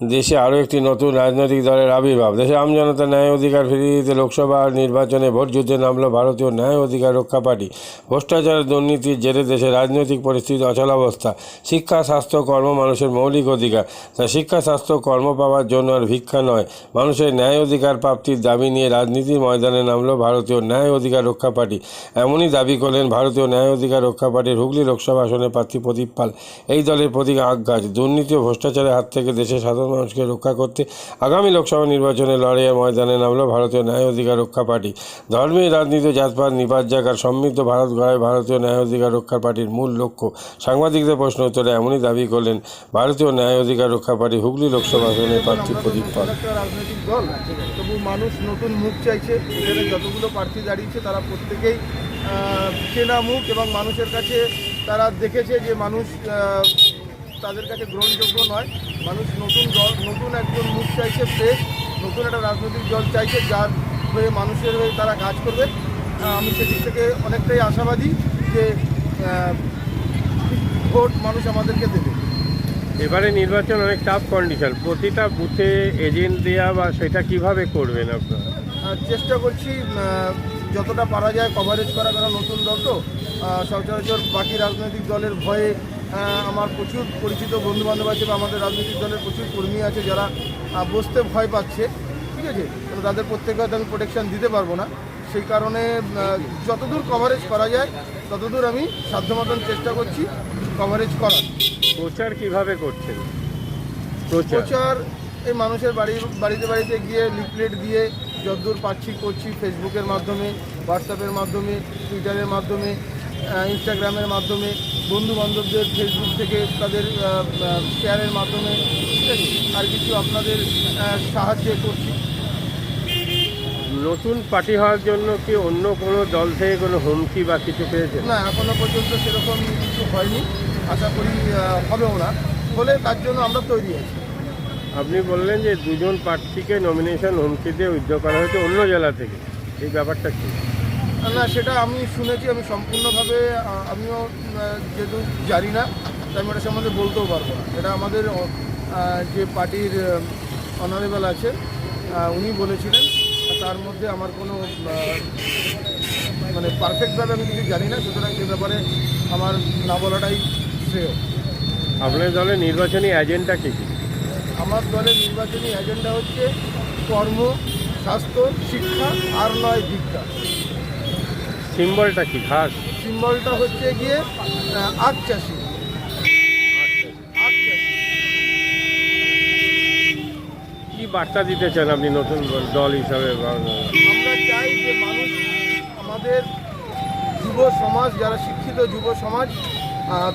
দেশে আরও একটি নতুন রাজনৈতিক দলের আবির্ভাব। দেশে আমজনতা, ন্যায় অধিকার ফিরিয়ে দিতে লোকসভা নির্বাচনে ভোট যুদ্ধে নামল ভারতীয় ন্যায় অধিকার রক্ষা পার্টি। ভ্রষ্টাচার, দুর্নীতির জেরে দেশে রাজনৈতিক পরিস্থিতি অচলাবস্থা শিক্ষা, স্বাস্থ্য, কর্ম মানুষের মৌলিক অধিকার। তা শিক্ষা, স্বাস্থ্য, কর্ম পাওয়ার জন্য আর ভিক্ষা নয়, মানুষের ন্যায় অধিকার প্রাপ্তির দাবি নিয়ে রাজনীতির ময়দানে নামল ভারতীয় ন্যায় অধিকার রক্ষা পার্টি। এমনই দাবি করলেন ভারতীয় ন্যায় অধিকার রক্ষা পার্টির হুগলি লোকসভা আসনের প্রার্থী প্রদীপ পাল। এই দলের প্রতীক আগাছ দুর্নীতি ও ভ্রষ্টাচারের হাত থেকে দেশের সাধারণ মানুষকে রক্ষা করতে আগামী লোকসভা নির্বাচনে লড়াইয়ের ময়দানে নামল ভারতীয় ন্যায় অধিকার রক্ষা পার্টি। ধর্মীয় রাজনীতি, জাতপাত নিপাত জায়গার সমৃদ্ধ ভারত গড়ায় ভারতীয় ন্যায় অধিকার রক্ষা পার্টির মূল লক্ষ্য। সাংবাদিকদের প্রশ্ন উত্তরে এমনই দাবি করলেন ভারতীয় ন্যায় অধিকার রক্ষা পার্টি হুগলি লোকসভা আসনের প্রার্থী প্রদীপ পাল। মানুষ নতুন মুখ চাইছে। এখানে যতগুলো প্রার্থী দাঁড়িয়েছে, তারা প্রত্যেকেই চেনা মুখ এবং মানুষের কাছে তারা দেখেছে যে মানুষ তাদের কাছে গ্রহণযোগ্য নয়। মানুষ নতুন দল নতুন একজন মুখ চাইছে ফ্রেশ নতুন একটা রাজনৈতিক দল চাইছে যার হয়ে মানুষের হয়ে তারা কাজ করবে। আমি সেদিক থেকে অনেকটাই আশাবাদী যে ভোট মানুষ আমাদেরকে দেবে। এবারে নির্বাচন অনেক টাফ কন্ডিশন প্রতিটা বুথে এজেন্ট দেওয়া বা সেটা কীভাবে করবেন আপনারা? আর চেষ্টা করছি যতটা পারা যায় কভারেজ করা কারণ নতুন দল তো। সচরাচর বাকি রাজনৈতিক দলের ভয়ে আমার প্রচুর পরিচিত বন্ধু বান্ধব আছে বা আমাদের রাজনৈতিক দলের প্রচুর কর্মী আছে যারা বসতে ভয় পাচ্ছে ঠিক আছে? তো তাদের প্রত্যেকে হয়তো আমি প্রোটেকশান দিতে পারব না। সেই কারণে যতদূর কভারেজ করা যায় ততদূর আমি সাধ্য মতন চেষ্টা করছি কভারেজ করার। প্রচার কীভাবে করছেন? প্রচার? প্রচার এই মানুষের বাড়ি বাড়িতে বাড়িতে গিয়ে লিফলেট দিয়ে যতদূর পাচ্ছি করছি ফেসবুকের মাধ্যমে হোয়াটসঅ্যাপের মাধ্যমে টুইটারের মাধ্যমে ইনস্টাগ্রামের মাধ্যমে বন্ধু বান্ধবদের ফেসবুক থেকে তাদের শেয়ারের মাধ্যমে। ঠিক আছে আর কিছু আপনাদের সাহায্য করছি। নতুন পার্টি হওয়ার জন্য কি অন্য কোনো দল থেকে কোনো হুমকি বা কিছু পেয়েছেন না এখনও পর্যন্ত সেরকম কিছু হয়নি। আশা করি হবেও না। হলে তার জন্য আমরা তৈরি আছি। আপনি বললেন যে দুজন প্রার্থীকে নমিনেশন হুমকিতে উদ্যোগ করা হয়েছে অন্য জেলা থেকে। এই ব্যাপারটা কি? না সেটা আমি শুনেছি আমি সম্পূর্ণভাবে আমিও যেহেতু জানি না তাই আমি ওটা সম্বন্ধে বলতেও পারব না। এটা আমাদের যে পার্টির অনারেবল আছে উনি বলেছিলেন তার মধ্যে আমার কোনো মানে পারফেক্টভাবে আমি কিছু জানি না সুতরাং সে ব্যাপারে আমার না বলাটাই শ্রেয়। আপনার দলের নির্বাচনী এজেন্ডা কী কী? আমার দলের নির্বাচনী এজেন্ডা হচ্ছে কর্ম স্বাস্থ্য শিক্ষা আর নয় ভিক্ষা সিম্বলটা কি ঘাস? সিম্বলটা হচ্ছে গিয়ে আখ চাষি। কি বার্তা দিতে চান আপনি নতুন দল হিসাবে আমরা চাই যে মানুষ আমাদের যুব সমাজ যারা শিক্ষিত যুব সমাজ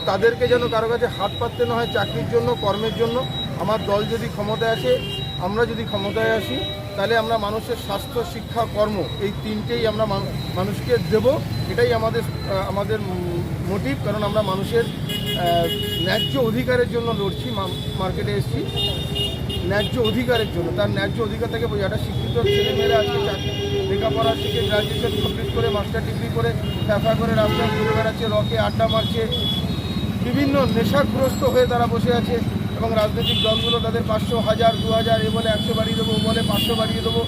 তাদেরকে যেন কারও কাছে হাত পাততে না হয় চাকরির জন্য কর্মের জন্য। আমার দল যদি ক্ষমতায় আসে, আমরা যদি ক্ষমতায় আসি, তাহলে আমরা মানুষের স্বাস্থ্য, শিক্ষা, কর্ম, এই তিনটেই আমরা মানুষকে দেব। এটাই আমাদের আমাদের মোটিভ কারণ আমরা মানুষের ন্যায্য অধিকারের জন্য লড়ছি মার্কেটে এসেছি। ন্যায্য অধিকারের জন্য, তার ন্যায্য অধিকার থেকে একটা শিক্ষিত ছেলেমেয়েরা আজকে লেখাপড়া শিখে গ্রাজুয়েশন কমপ্লিট করে মাস্টার ডিগ্রি করে, ফ্যাফা করে রাস্তায় ঘুরে বেড়াচ্ছে রকে আড্ডা মারছে। বিভিন্ন নেশাগ্রস্ত হয়ে তারা বসে আছে। এবং রাজনৈতিক দলগুলো তাদের পাঁচশো হাজার, দু হাজার, এ বলে একশো বাড়িয়ে দেবো বলে পাঁচশো বাড়িয়ে দেবো।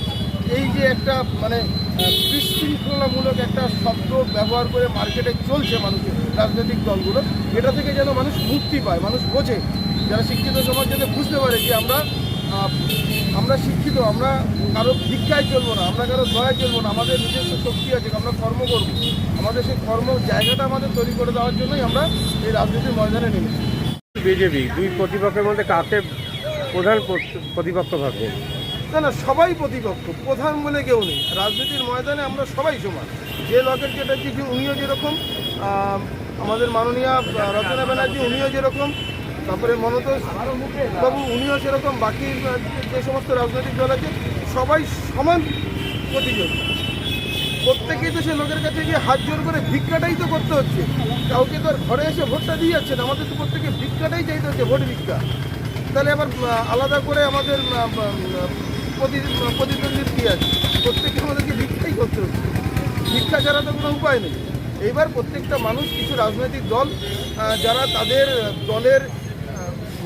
এই যে একটা মানে বিশৃঙ্খলামূলক একটা শব্দ ব্যবহার করে মার্কেটে চলছে মানুষের, রাজনৈতিক দলগুলো, এটা থেকে যেন মানুষ মুক্তি পায়, মানুষ বোঝে। যারা শিক্ষিত সমাজ যাতে বুঝতে পারে যে আমরা আমরা শিক্ষিত, আমরা কারও ভিক্ষায় চলবো না, আমরা কারও দয়ায় চলবো না, আমাদের নিজস্ব শক্তি আছে, আমরা কর্ম করব। আমাদের সেই কর্ম জায়গাটা আমাদের তৈরি করে দেওয়ার জন্যই আমরা এই রাজনীতির ময়দানে নেমেছি। বিজেপি, দুই প্রতিপক্ষের মধ্যে কাকে প্রধান প্রত- প্রতিপক্ষ ভাবছেন না না, সবাই প্রতিপক্ষ, প্রধান বলে কেউ নেই। রাজনীতির ময়দানে আমরা সবাই সমান। যে লকেট চ্যাটার্জি উনিও যেরকম আমাদের মাননীয় রচনা ব্যানার্জি উনিও যেরকম, তারপরে মনতোষ বাবু উনিও সেরকম, বাকি যে সমস্ত রাজনৈতিক দল আছে, সবাই সমান প্রতিযোগী। প্রত্যেকেই তো সে লোকের কাছে গিয়ে হাত জোর করে ভিক্ষাটাই তো করতে হচ্ছে। কাউকে তো আর ঘরে এসে ভোটটা দিয়ে যাচ্ছে না আমাদের তো প্রত্যেকে ভিক্ষাটাই চাইতে হচ্ছে ভোট ভিক্ষা। তাহলে আবার আলাদা করে আমাদের আহ, আহ, প্রতিদ্বন্দ্বী কী আছে? প্রত্যেককে আমাদেরকে ভিক্ষাই করতে হচ্ছে। ভিক্ষা ছাড়া তো কোনো উপায় নেই। এইবার প্রত্যেকটা মানুষ কিছু রাজনৈতিক দল যারা তাদের দলের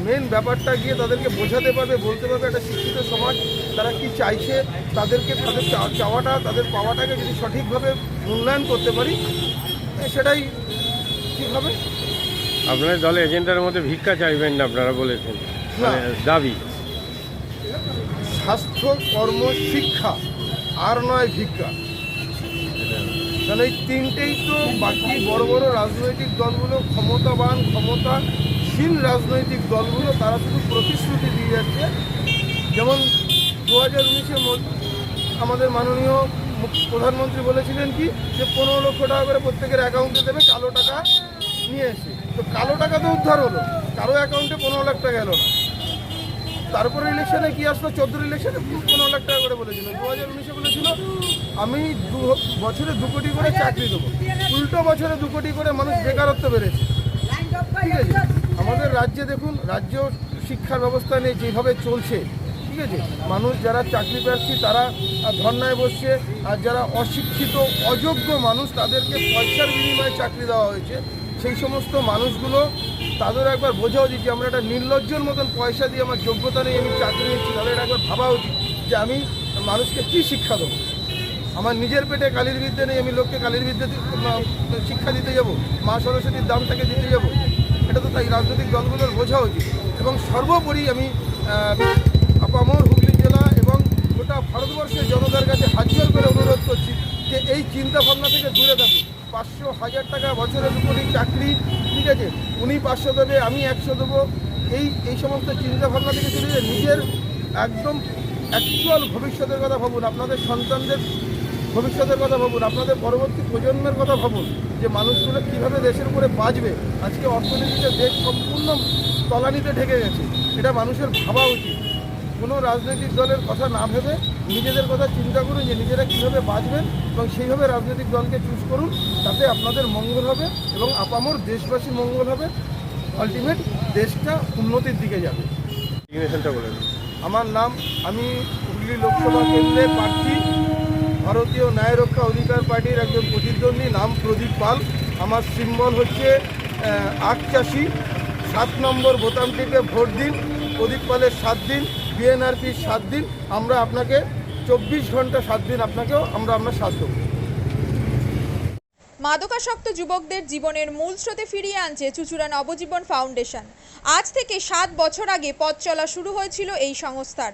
মেন ব্যাপারটা গিয়ে তাদেরকে বোঝাতে পারবে বলতে পারবে একটা শিক্ষিত সমাজ তারা কি চাইছে তাদেরকে তাদের চাওয়াটা তাদের পাওয়াটাকে যদি সঠিকভাবে মূল্যায়ন করতে পারি সেটাই ঠিক হবে। আপনার দলে এজেন্ডার মধ্যে ভিক্ষা চাইবেন না আপনারা বলেছেন মানে দাবি। স্বাস্থ্য কর্ম শিক্ষা আর নয় ভিক্ষা। তাহলে এই তিনটেই তো বাকি বড় বড় রাজনৈতিক দলগুলো ক্ষমতাবান ক্ষমতাশীল রাজনৈতিক দলগুলো তারা শুধু প্রতিশ্রুতি দিয়ে যাচ্ছে। যেমন দু হাজার উনিশের আমাদের মাননীয় প্রধানমন্ত্রী বলেছিলেন কি, যে পনেরো লক্ষ টাকা করে প্রত্যেকের অ্যাকাউন্টে দেবে, কালো টাকা নিয়ে এসে। তো কালো টাকা তো উদ্ধার হলো, কারও অ্যাকাউন্টে পনেরো লাখ টাকা এলো না। তারপরে ইলেকশনে কি আসলো? চোদ্দোর ইলেকশনে পনেরো লাখ টাকা করে বলেছিল। দু হাজার উনিশে বলেছিল, আমি দু বছরে দু কোটি করে চাকরি দেবো। উল্টো বছরে দু কোটি করে মানুষ বেকারত্ব বেড়েছে। ঠিক আছে? রাজ্যে দেখুন, রাজ্য শিক্ষার ব্যবস্থা নেই যেভাবে চলছে, ঠিক আছে? মানুষ যারা চাকরি প্রার্থী, তারা ধর্নায় বসছে, আর যারা অশিক্ষিত, অযোগ্য মানুষ, তাদেরকে পয়সার বিনিময়ে চাকরি দেওয়া হয়েছে। সেই সমস্ত মানুষগুলো তাদের একবার বোঝা উচিত যে আমরা একটা নির্লজ্জর মতন পয়সা দিয়ে আমার যোগ্যতা নেই আমি চাকরি নিচ্ছি তাদের একবার ভাবা উচিত যে আমি মানুষকে কী শিক্ষা দেবো? আমার নিজের পেটে কালির বিদ্যে নেই, আমি লোককে কালির বিদ্যে শিক্ষা দিতে যাব? মা সরস্বতীর দামটাকে দিতে যাব? এটা রাজনৈতিক দলগুলোর বোঝা উচিত। এবং সর্বোপরি আমি আপামর হুগলি জেলা এবং গোটা ভারতবর্ষের জনতার কাছে হাজির করে অনুরোধ করছি যে এই চিন্তা ভাবনা থেকে দূরে থাকুন। পাঁচশো হাজার টাকা বছরের উপরই চাকরি, ঠিক আছে? উনি পাঁচশো দেবে, আমি একশো দেবো। এই এই সমস্ত চিন্তা ভাবনা থেকে চলে নিজের একদম অ্যাকচুয়াল ভবিষ্যতের কথা ভাবুন। আপনাদের সন্তানদের ভবিষ্যতের কথা ভাবুন আপনাদের পরবর্তী প্রজন্মের কথা ভাবুন যে মানুষগুলো কীভাবে দেশের উপরে বাঁচবে। আজকে অর্থনীতিতে দেশ সম্পূর্ণ তলানিতে ঢেকে গেছে এটা মানুষের ভাবা উচিত। কোনো রাজনৈতিক দলের কথা না ভেবে নিজেদের কথা চিন্তা করুন যে নিজেরা কীভাবে বাঁচবেন এবং সেইভাবে রাজনৈতিক দলকে চুজ করুন তাতে আপনাদের মঙ্গল হবে এবং আপামর দেশবাসীর মঙ্গল হবে। আলটিমেট দেশটা উন্নতির দিকে যাবে। আমার নাম আমি হুগলি লোকসভা কেন্দ্রে প্রার্থী। ভারতীয় ন্যায় রক্ষা অধিকার পার্টির একজন প্রতিদ্বন্দ্বী নাম প্রদীপ পাল। আমার সিম্বল হচ্ছে আখ চাষি। সাত নম্বর বোতাম টিপে ভোট দিন, প্রদীপ পালের সাত দিন, বিএনআরপির সাত দিন। আমরা আপনাকে চব্বিশ ঘণ্টা সাত দিন আপনাকেও আমরা আমরা সাথ দেবো। মাদকাসক্ত যুবকদের জীবনের মূল স্রোতে ফিরিয়ে আনছে চুচুড়া নবজীবন ফাউন্ডেশন। আজ থেকে সাত বছর আগে পথ চলা শুরু হয়েছিল এই সংস্থার।